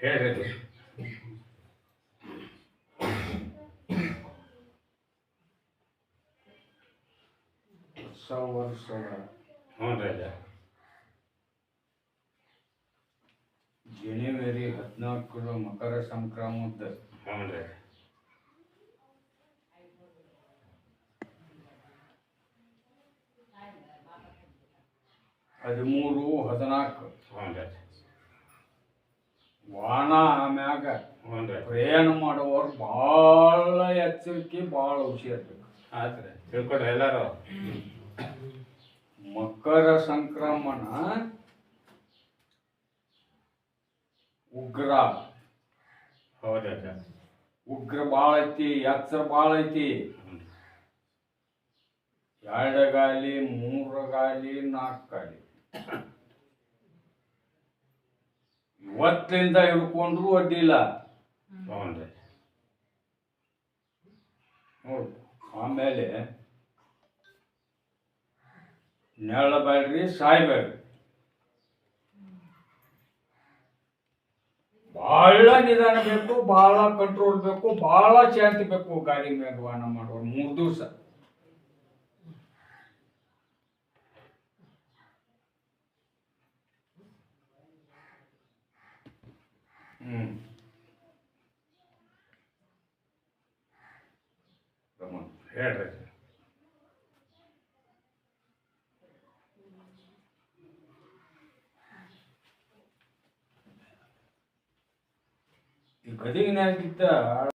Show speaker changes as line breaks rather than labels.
ಹೇಳ್ರಿ
ಹೊಸ ವರ್ಷದ
ಹ್ಞೂ ರಾಜ
ಜನವರಿ ಹದಿನಾಲ್ಕರ ಮಕರ ಸಂಕ್ರಮದ
ಹ್ಞೂ ರಾಜ
ಹದಿಮೂರು ಹದಿನಾಲ್ಕು
ಹ್ಞೂ ರಾಜ
ವಾಣ ಆಮ್ಯಾಗ
ಹ್ಞೂ ರಾಜ
ಪ್ರಯಾಣ ಮಾಡುವವರು ಭಾಳ ಎಚ್ಚರಿಕೆ ಭಾಳ ಹುಷಾರ್ಬೇಕು
ಆಯ್ತು ರೀ ತಿಳ್ಕೊಡ್ರಿ ಎಲ್ಲರೂ
ಮಕರ ಸಂಕ್ರಮಣ ಉಗ್ರ
ಹೌದು ರಾಜ
ಉಗ್ರ ಭಾಳ ಐತಿ ಎಚ್ಚರ ಭಾಳ ಐತಿ
ಹ್ಞೂ
ಎರಡು ಗಾಲಿ ಮೂರು ಗಾಲಿ ನಾಲ್ಕು ಗಾಲಿ ಇವತ್ತಿಂದ ಹಿಡ್ಕೊಂಡ್ರು ಅಡ್ಡಿ
ಇಲ್ಲ. ಆಮೇಲೆ
ನೋಡು ಆಮೇಲೆ ನೆಳಬೇಡ್ರಿ ಸಾಯ್ಬೇಡ್ರಿ ಬಹಳ ನಿಧಾನ ಬೇಕು ಬಹಳ ಕಂಟ್ರೋಲ್ ಬೇಕು ಬಹಳ ಶಾಂತಿ ಬೇಕು ಗಾಡಿ ಮೇಲೆ ವಾಹನ ಮಾಡುವ ಮೂರು ದಿವಸ.
ಹೇಳ್ರಿ.
ಈ ಗದಗಿನಾಗಿದ್ದ